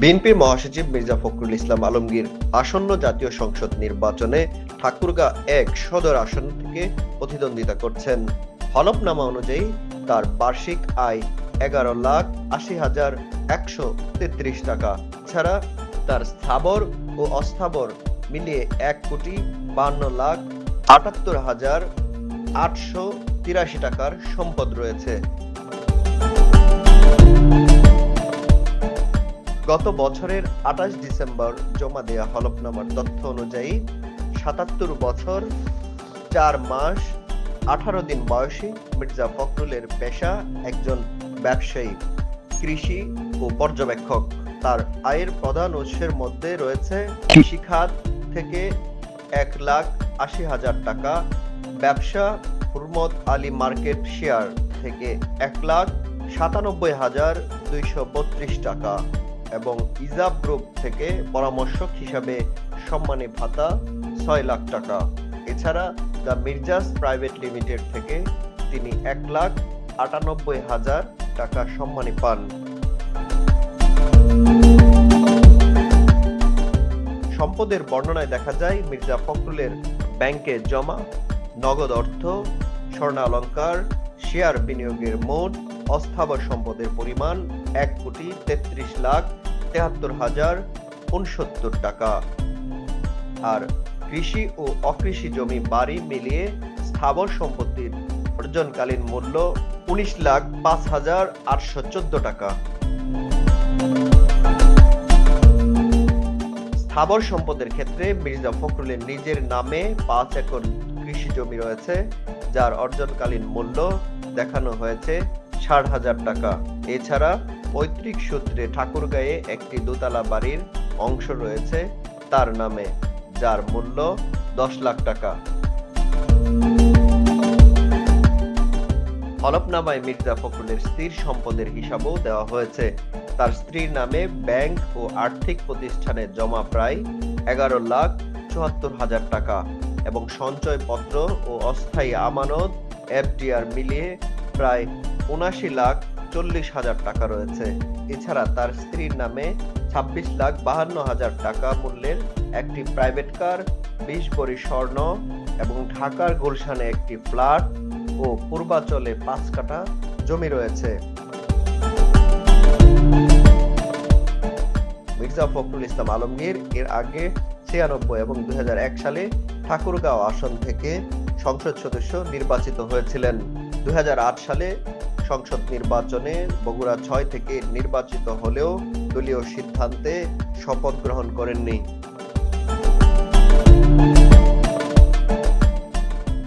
বিএনপির মহাসচিব মির্জা ফখরুল ইসলাম আলমগীর আসন্ন জাতীয় সংসদ নির্বাচনে ঠাকুরগাঁ এক সদর আসন থেকে প্রতিদ্বন্দ্বিতা করছেন। হলফনামা অনুযায়ী তার বার্ষিক আয় এগারো লাখ আশি হাজার একশো তেত্রিশ টাকা ছাড়া তার স্থাবর ও অস্থাবর মিলিয়ে এক কোটি বান্ন লাখ আটাত্তর হাজার আটশো তিরাশি টাকার সম্পদ রয়েছে। গত বছরের আঠাশ ডিসেম্বর জমা দেয়া হলফনামার তথ্য অনুযায়ী সাতাত্তর বছর, চার মাস, আঠারো দিন বয়সী মির্জা ফখরুলের পেশা একজন ব্যবসায়ী, কৃষি ও পর্যবেক্ষক। তার আয়ের প্রধান উৎসের মধ্যে রয়েছে কৃষিখাত থেকে এক লাখ আশি হাজার টাকা, ব্যবসা হুরমত আলী মার্কেট শেয়ার থেকে এক লাখ সাতানব্বই হাজার দুইশো বত্রিশ টাকা। এবং ইজাব গ্রুপ থেকে পরামর্শক হিসাবে সম্মানী ভাতা ছয় লাখ টাকা। এছাড়া দ্য মির্জাস প্রাইভেট লিমিটেড থেকে তিনি এক লাখ আটানব্বই হাজার টাকা সম্মানী পান। সম্পদের বর্ণনায় দেখা যায়, মির্জা ফখরুলের ব্যাংকে জমা, নগদ অর্থ, স্বর্ণালঙ্কার, শেয়ার বিনিয়োগের মোট অস্থাবর সম্পদের পরিমাণ এক কোটি তেত্রিশ লাখ তেহাত্তর হাজার উনসত্তর টাকা। আর কৃষি ও অকৃষি জমি বাড়ি মিলিয়ে স্থাবর সম্পত্তির অর্জনকালীন মূল্য উনিশ লাখ পাঁচ হাজার আটশো চোদ্দ টাকা। স্থাবর সম্পদের ক্ষেত্রে মির্জা ফখরুলের নিজের নামে পাঁচ একর কৃষি জমি রয়েছে, যার অর্জনকালীন মূল্য দেখানো হয়েছে ষাট হাজার টাকা। এছাড়া পৈতৃক সূত্রে ঠাকুরগাঁয়ে একটি দোতলা বাড়ির অংশ রয়েছে, তার নামে, যার মূল্য দশ লাখ টাকা। হলফনামায় মির্জা ফখরুলের স্ত্রীর সম্পদের হিসাবও দেওয়া হয়েছে। তার স্ত্রীর নামে ব্যাংক ও আর্থিক প্রতিষ্ঠানে জমা প্রায় এগারো লাখ চুয়াত্তর হাজার টাকা এবং সঞ্চয়পত্র ও অস্থায়ী আমানত এফডিআর মিলিয়ে প্রায় উনাশি লাখ চল্লিশ হাজার টাকা রয়েছে। এছাড়া তার স্ত্রীর নামে ছাব্বিশ লাখ বাহান্ন হাজার টাকা মূল্যের একটি প্রাইভেট কার বিশ ভরি স্বর্ণ এবং ঢাকার গুলশানে একটি ফ্ল্যাট ও পূর্বাচলে পাঁচ কাঠা জমি রয়েছে। মির্জা ফখরুল ইসলাম আলমগীর এর আগে ছিয়ানব্বই এবং দুই হাজার এক সালে ঠাকুরগাঁও আসন থেকে সংসদ সদস্য নির্বাচিত হয়েছিলেন। দুই হাজার আট সালে সংসদ নির্বাচনে বগুড়া ছয় থেকে নির্বাচিত হলেও দলীয় সিদ্ধান্তে শপথ গ্রহণ করেননি।